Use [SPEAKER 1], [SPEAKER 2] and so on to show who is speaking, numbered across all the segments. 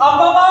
[SPEAKER 1] 啊，爸爸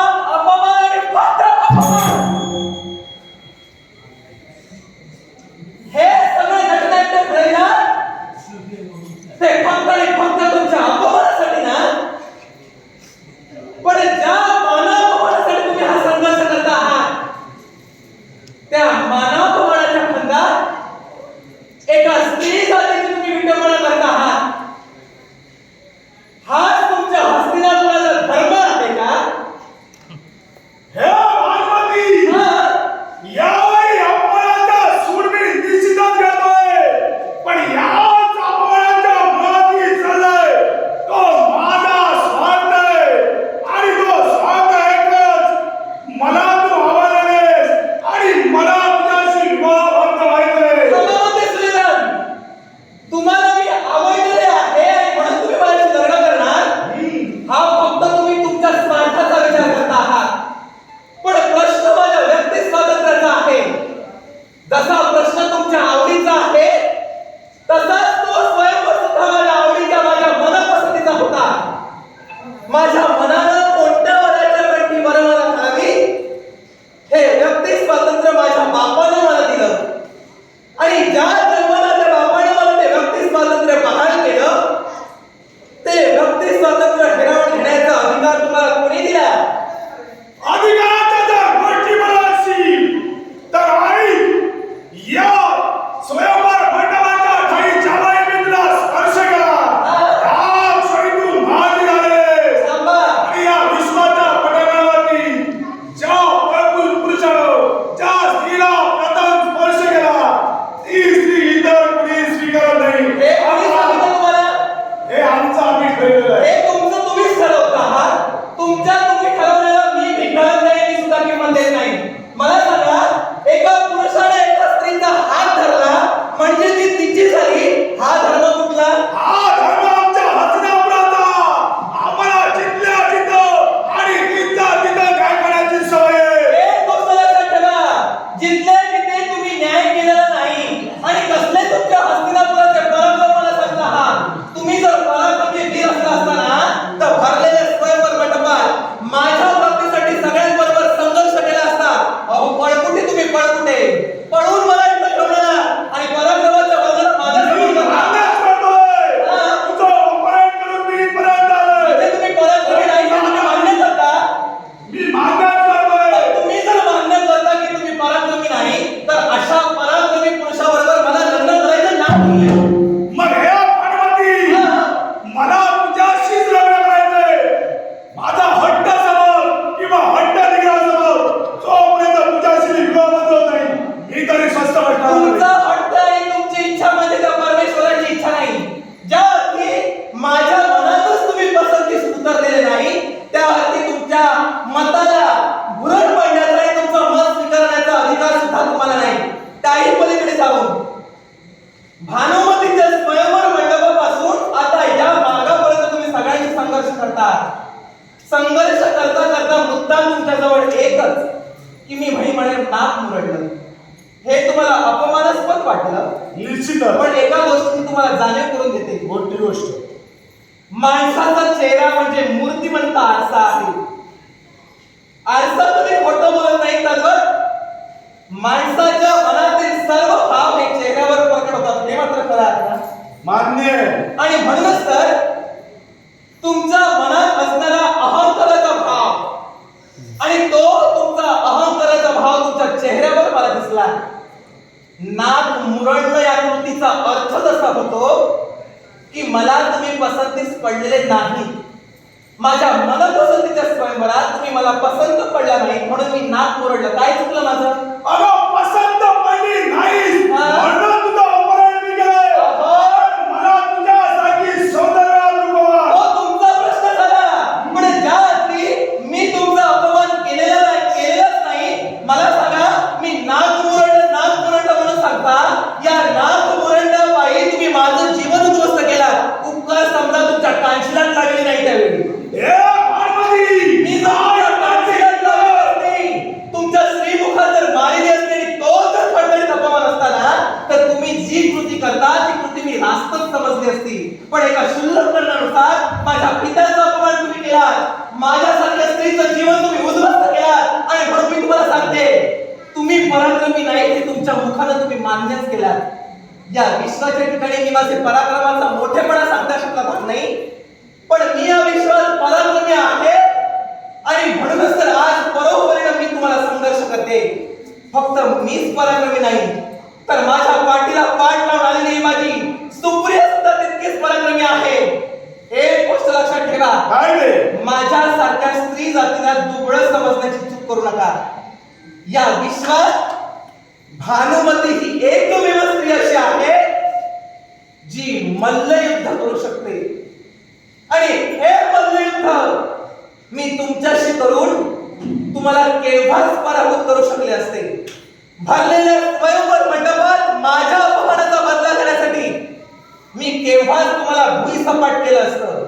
[SPEAKER 1] Aleluia. ভাই होतो की मला तुम्ही पसंतीस पडलेले नाही. माझ्या मनपसंतीच्या स्वयंवरात तुम्ही मला पसंत पडला नाही म्हणून मी नाक ओरडलं काय चुकलं माझं?
[SPEAKER 2] अगो पसंत पडली नाही
[SPEAKER 1] ती कृती मी रास्तच समजली असती. पण एका शुल्लक करण्यानुसार माझ्या पित्याचा अपमान तुम्ही केला माझ्यासारख्या स्त्रीचं जीवन तुम्ही उद्ध्वस्त केला आणि म्हणून मी तुम्हाला सांगते तुम्ही पराक्रमी नाही हे तुमच्या मुखानं तुम्ही मान्यच केला या विश्वाच्या ठिकाणी मी माझे पराक्रमाचा मोठेपणा सांगता शकला भाग नाही. पण मी हा विश्वास पराक्रमी आहे. आणि म्हणूनच तर आज परोपरीनं मी तुम्हाला संघर्ष करते. फक्त मीच पराक्रमी नाही तर माझ्या पाठीला पाठ स्त्री जातीला दुबळं समजण्याची चूक करू नका. या विश्वात भानुमती ही एकमेव स्त्री अशी आहे जी मल्लयुद्ध करू शकते. आणि हे मल्लयुद्ध मी तुमच्याशी करून तुम्हाला केव्हाच पराभूत करू शकले असते. भरलेल्या स्वयंवर मंडपात माझ्या अपमानाचा बदला घेण्यासाठी मी केव्हाच तुम्हाला भुईसपाट केलं असतं.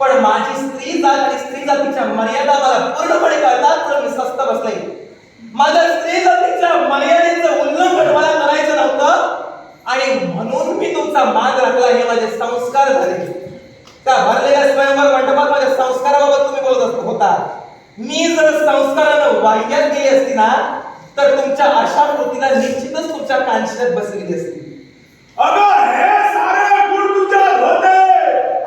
[SPEAKER 1] पण माझी स्त्री जात आणि स्त्री जातीच्या मर्यादा मला पूर्णपणे कळतात तर मी स्वस्त बसले. माझ्या स्त्री जातीच्या मर्यादेचं उल्लंघन मला करायचं नव्हतं. आणि म्हणून मी तुमचा मान राखला हे माझे संस्कार झाले. त्या भरलेल्या स्वयंवर मंडपात माझ्या संस्काराबाबत तुम्ही बोलत असतो होता. मी जर संस्कारानं वाहिन्यात गेली असती ना तर तुमच्या अशा कृतीला निश्चितच तुमच्या कांशण्यात बसलेली असती.
[SPEAKER 2] अगं हे सारे गुण तुझ्यात होते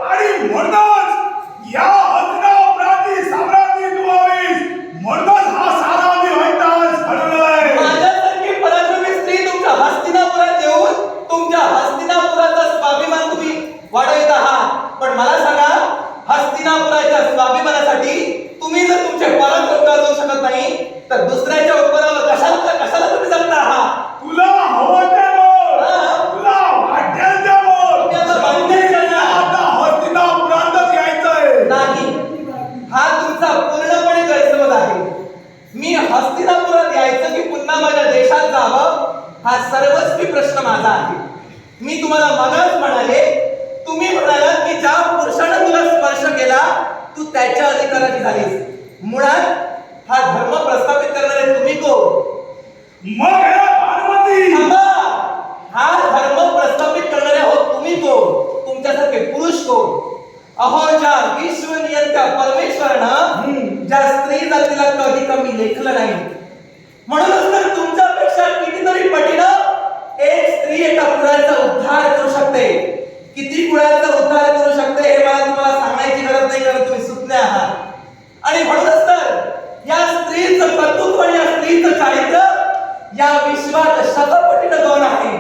[SPEAKER 2] आणि म्हणूनच या हजना प्रांती साम्राज्ञी तू व्हावीस म्हणूनच हा सारा मी वैतास घडवलाय
[SPEAKER 1] माझ्यासारखी पराक्रमी स्त्री तुमच्या हस्तिनापुरात येऊन तुमच्या हस्तिनापुराचा स्वाभिमान तुम्ही वाढवित आहात पण मला सांगा हस्तिनापुराच्या स्वाभिमानासाठी तुम्ही जर तुमचे पराक्रम गाजवू शकत नाही तर दुसऱ्याच्या उपरावर कशाला कशाला तुम्ही जगता आहात
[SPEAKER 2] तुला हवं ते बोल
[SPEAKER 1] हा.
[SPEAKER 2] तुला वाटेल ते बोल
[SPEAKER 1] तुम्ही आता वाटेल ते
[SPEAKER 2] तुला
[SPEAKER 1] ना.
[SPEAKER 2] आता हस्तिनापुरातच यायचंय
[SPEAKER 1] नाही हा तुमचा पूर्णपणे गैरसमज आहे मी हस्तिनापुरात यायचं की पुन्हा माझ्या देशात जावं हा सर्वस्वी प्रश्न माझा आहे मी तुम्हाला मगाच म्हणाले तुम्ही म्हणालात की ज्या पुरुषानं तुला स्पर्श केला तू त्याच्या अधिकाराची झालीस. मुळात हा धर्म प्रस्थापित करणारे तुम्ही कोण?
[SPEAKER 2] मग हे पार्वती.
[SPEAKER 1] हा धर्म प्रस्थापित करणारे आहोत तुम्ही कोण? तुमच्यासारखे पुरुष कोण? अहो ज्या विश्वनियंत्या परमेश्वरानं ज्या स्त्री जातीला कधी कमी लेखलं नाही. म्हणूनच तर तुमच्यापेक्षा कितीतरी पटीनं एक स्त्री एका कुळाचा उद्धार करू शकते. किती कुळाचा उद्धार करू शकते हे मला तुम्हाला कृतज्ञ आहात आणि म्हणूनच तर या स्त्रीचं कर्तृत्व आणि या स्त्रीचं चारित्र या विश्वात शतपटीनं गौण आहे.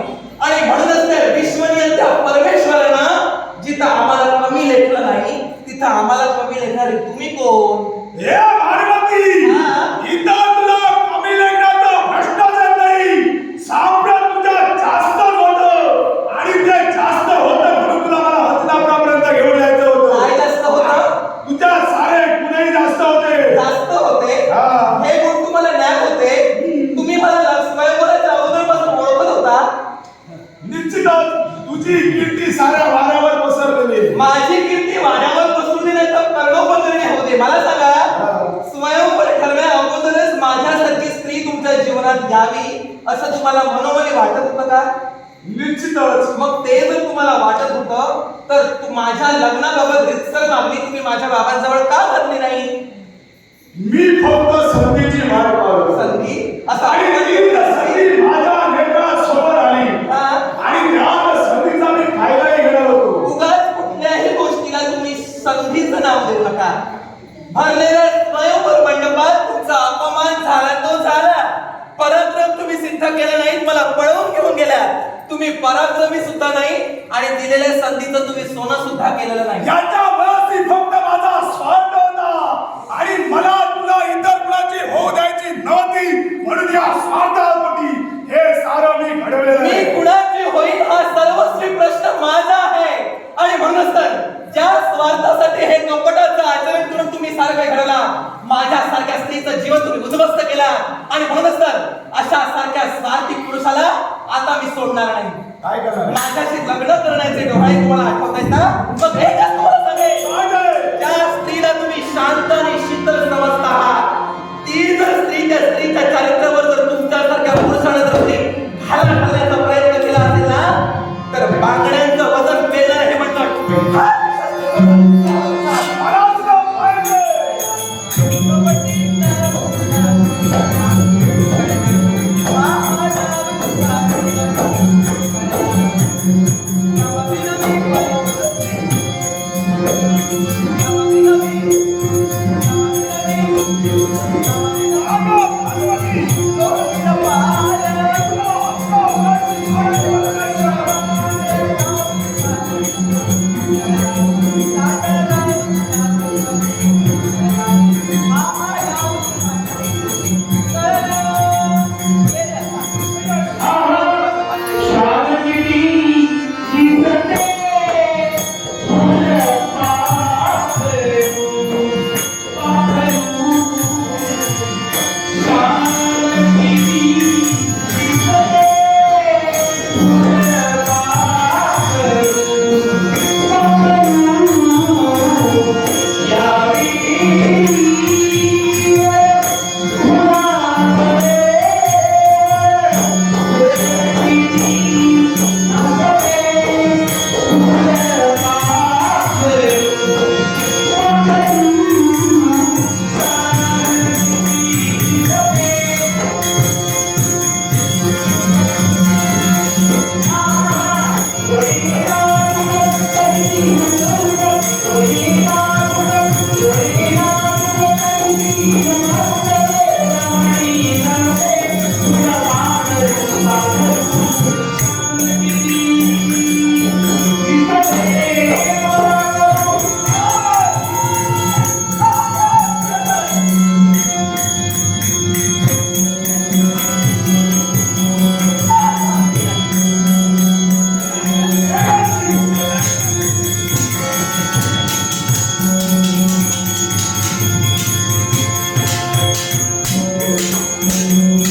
[SPEAKER 1] आणि म्हणूनच तर विश्वनियंत्या परमेश्वरानं जिथं आम्हाला कमी लेखलं नाही तिथं आम्हाला कमी लेखणारे तुम्ही कोण
[SPEAKER 2] हे पार्वती
[SPEAKER 1] हा.
[SPEAKER 2] इथं तुला कमी लेखनाचा प्रश्नच येत नाही साम्राट तुझ्या जास्त होतं आणि ते जास्त होतं म्हणून तुला मला हस्तिनापुरापर्यंत घेऊन यायचं
[SPEAKER 1] काय
[SPEAKER 2] होतं
[SPEAKER 1] जास्त होतं
[SPEAKER 2] तुझ्या सारे गुन्हेही जास्त होते
[SPEAKER 1] जास्त होते
[SPEAKER 2] हा.
[SPEAKER 1] हे गुण तुम्हाला ज्ञान होते तुम्ही मला स्वयंवराच्या अगोदरपासून ओळखत होता
[SPEAKER 2] निश्चितच तुझी कीर्ती साऱ्या वाऱ्यावर पसरलेली आहे.
[SPEAKER 1] माझी कीर्ती वाड्यावर बसू दे नाही तर कर्णोपकरणे होते मला सांगा स्वयंवर ठरण्या अगोदरच माझ्यासारखी स्त्री तुमच्या जीवनात यावी असं तुम्हाला मनोमनी वाटत होतं का?
[SPEAKER 2] निश्चितच.
[SPEAKER 1] मग ते जर तुम्हाला वाटत होतं तर तू माझ्या लग्नाबाबत रितसर मागणी तुम्ही माझ्या बाबांजवळ का करली नाही?
[SPEAKER 2] मी फक्त संधीची पाहतो
[SPEAKER 1] संधी? असं
[SPEAKER 2] आणि ती संधी माझ्या नेत्रात समोर आली
[SPEAKER 1] हा?
[SPEAKER 2] आणि त्या संधीचा मी फायदाही घेणार होतो
[SPEAKER 1] उगाच कुठल्याही गोष्टीला तुम्ही संधीचं नाव देऊ नका भरलेल्या स्वयंवर मंडपात तुमचा अपमान झाला तो झाला पराक्रम तुम्ही सिद्ध केलं नाही मला पळवून घेऊन गेल्या तुम्ही पराक्रमी सुद्धा नाही आणि दिलेल्या संधीचं तुम्ही सोनं सुद्धा केलेलं नाही.
[SPEAKER 2] याच्या वयाची फक्त माझा स्वार्थ होता आणि मला तुला इतर कुणाची होऊ द्यायची नव्हती म्हणून या स्वार्थापोटी हे सारं मी घडवलेलं
[SPEAKER 1] मी. कुणाची होईल हा सर्वस्वी प्रश्न माझा आहे. आणि म्हणूनच तर ज्या स्वार्थासाठी हे कपटाचं आचरण करून तुम्ही सारं काही घडवला. माझ्या सारख्या स्त्रीचं जीवन तुम्ही उद्ध्वस्त केला. आणि म्हणूनच तर अशा सारख्या स्वार्थी पुरुषाला आता मी सोडणार नाही.
[SPEAKER 2] काय करणार?
[SPEAKER 1] माझ्याशी लग्न करण्याचे डोळे तुम्हाला आठवत आहेत ना? मग हे तुम्हाला सांगेल? ज्या स्त्रीला तुम्ही शांत